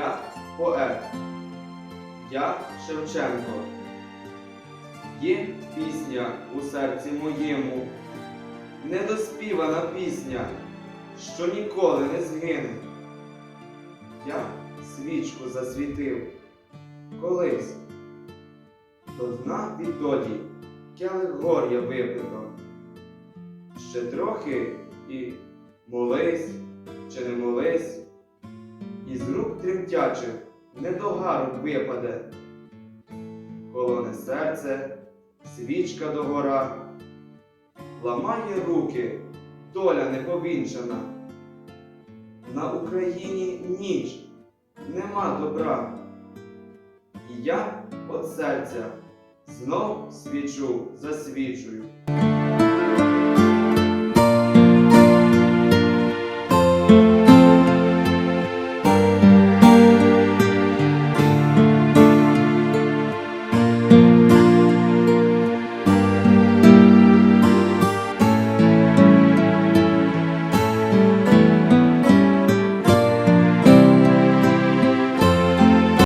Я поет. Я Шевченко. Є пісня у серці моєму, недоспівана пісня, що ніколи не згине. Я свічку засвітив колись. До дна відтоді келих горя випито. Ще трохи і із рук тремтячих недогарок випаде. Холоне серце, свічка догора, ламає руки, доля неповінчана. На Україні ніч, нема добра. І я от серця знов свічу засвічую.